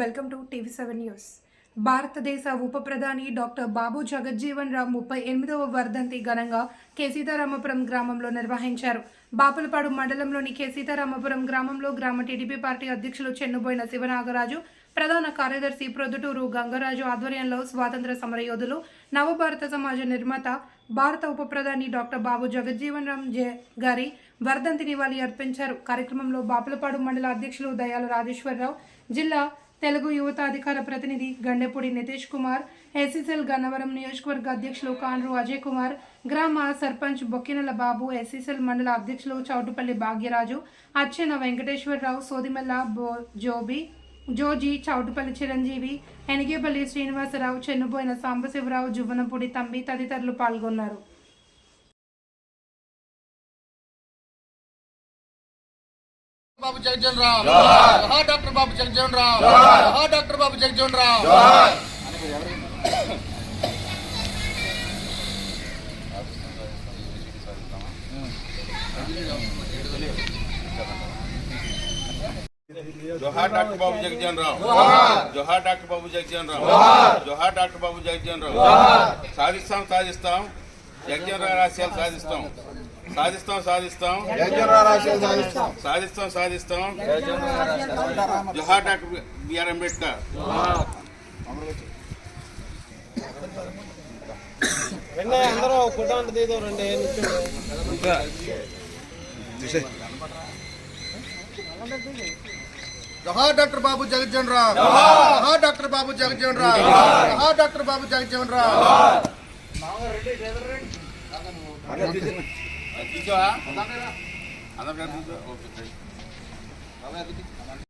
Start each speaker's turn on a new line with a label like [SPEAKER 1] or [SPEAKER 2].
[SPEAKER 1] Welcome to TV seven news. భారతదేశ ఉప ప్రధాని డాక్టర్ బాబు జగజ్జీవన్ రామ్ ముప్పై ఎనిమిదవ వర్ధంతి ఘనంగా కేసీతారామపురం గ్రామంలో నిర్వహించారు. బాపులపాడు మండలంలోని కేసీతారామపురం గ్రామంలో గ్రామ టీడీపీ పార్టీ అధ్యక్షులు చెన్నుబోయిన శివనాగరాజు ప్రధాన కార్యదర్శి ప్రొద్దుటూరు గంగరాజు ఆధ్వర్యంలో స్వాతంత్ర సమరయోధులు నవభారత సమాజ నిర్మాత భారత ఉప ప్రధాని డాక్టర్ బాబు జగజ్జీవన్ రామ్ జే. గారి వర్ధంతి నివాళి అర్పించారు. కార్యక్రమంలో బాపులపాడు మండల అధ్యక్షులు దయాల రాజేశ్వరరావు జిల్లా తెలుగు యువత అధికార ప్రతినిధి గండెపూడి నితీష్ కుమార్ ఎస్సీసెల్ గన్నవరం నియోజకవర్గ అధ్యక్షులు కాన్రు అజయ్ కుమార్ గ్రామ సర్పంచ్ బొక్కినల బాబు ఎస్సీసెల్ మండల అధ్యక్షులు చౌటుపల్లి భాగ్యరాజు అచ్చెన వెంకటేశ్వరరావు సోదిమెల్ల బో జోబి జోజీ చౌటుపల్లి చిరంజీవి ఎనిగేపల్లి శ్రీనివాసరావు చెన్నుబోయిన సాంబశివరావు జువ్వనపూడి తంబి తదితరులు పాల్గొన్నారు.
[SPEAKER 2] బాబు జగజీవన్ రామ్ జోహార్ డాక్టర్ బాబు జగజీవన్ రామ్ జోహార్ డాక్టర్ బాబు జగజీవన్ రామ్
[SPEAKER 3] జోహార్ డాక్టర్ బాబు జగజీవన్ రావు జోహార్ డాక్టర్ బాబు జగజీవన్ రావు జోహార్ డాక్టర్ బాబు జగజీవన్ రావు సాధిస్తాం సాధిస్తాం. రావు రాష్ట్రాలు సాధిస్తాం. సాధిస్తాం సాధిస్తాం. సాధిస్తాం. సాధిస్తాం జోహార్ డాక్టర్ బిఆర్ అంబేద్కర్.
[SPEAKER 4] అందరూ రండి.
[SPEAKER 2] జోహార్ డాక్టర్ బాబు జగజీవన్ రామ్ జోహార్. డాక్టర్ బాబు జగజీవన్ రామ్ జోహార్. డాక్టర్ బాబు జగజీవన్ రామ్
[SPEAKER 3] తీసుకోవా అందరు ఓకే